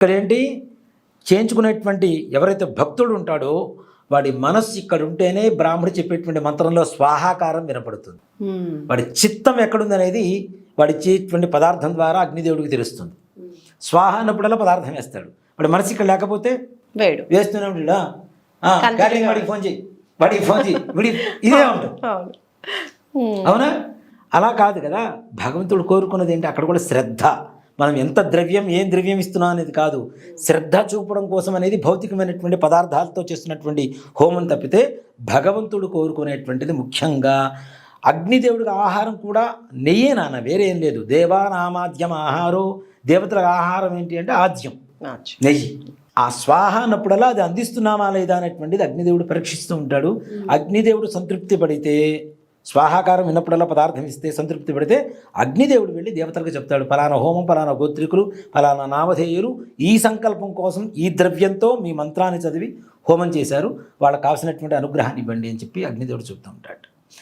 ఇక్కడ ఏంటి చేయించుకునేటువంటి ఎవరైతే భక్తుడు ఉంటాడో వాడి మనస్సు ఇక్కడ ఉంటేనే బ్రాహ్మడు చెప్పేటువంటి మంత్రంలో స్వాహాకారం వినపడుతుంది. వాడి చిత్తం ఎక్కడుంది అనేది వాడి ఇచ్చేటువంటి పదార్థం ద్వారా అగ్నిదేవుడికి తెలుస్తుంది. స్వాహ అన్నప్పుడల్లా పదార్థం వేస్తాడు. వాడి మనసు ఇక్కడ లేకపోతే వేడు. వేస్తూనే ఉంటాడా? వాడికి ఫోన్ చేయి? వాడికి ఫోన్ చేయి. వీడి ఇదే ఉంటుంది. అవునా? అలా కాదు కదా. భగవంతుడు కోరుకున్నది ఏంటి? అక్కడ కూడా శ్రద్ధ. మనం ఎంత ద్రవ్యం ఏం ద్రవ్యం ఇస్తున్నాం అనేది కాదు. శ్రద్ధ చూపడం కోసం అనేది భౌతికమైనటువంటి పదార్థాలతో చేస్తున్నటువంటి హోమం తప్పితే భగవంతుడు కోరుకునేటువంటిది ముఖ్యంగా అగ్నిదేవుడికి ఆహారం కూడా నెయ్యే నాన్న వేరే ఏం లేదు. దేవానామాద్యం ఆహారో దేవతలకు ఆహారం ఏంటి అంటే ఆద్యం. నెయ్యి. ఆ స్వాహ అన్నప్పుడల్లా అది అందిస్తున్నామా లేదా అనేటువంటిది అగ్నిదేవుడు పరీక్షిస్తూ ఉంటాడు. అగ్నిదేవుడు సంతృప్తి పడితే స్వాహాకారం విన్నప్పుడల్లా పదార్థం ఇస్తే సంతృప్తి పడితే అగ్నిదేవుడు వెళ్ళి దేవతలకు చెప్తాడు ఫలానా హోమం ఫలానా గోత్రికులు ఫలానా నామధేయులు ఈ సంకల్పం కోసం ఈ ద్రవ్యంతో మీ మంత్రాన్ని చదివి హోమం చేశారు వాళ్ళకి కావాల్సినటువంటి అనుగ్రహాన్ని ఇవ్వండి అని చెప్పి అగ్నిదేవుడు చెప్తూ ఉంటాడు.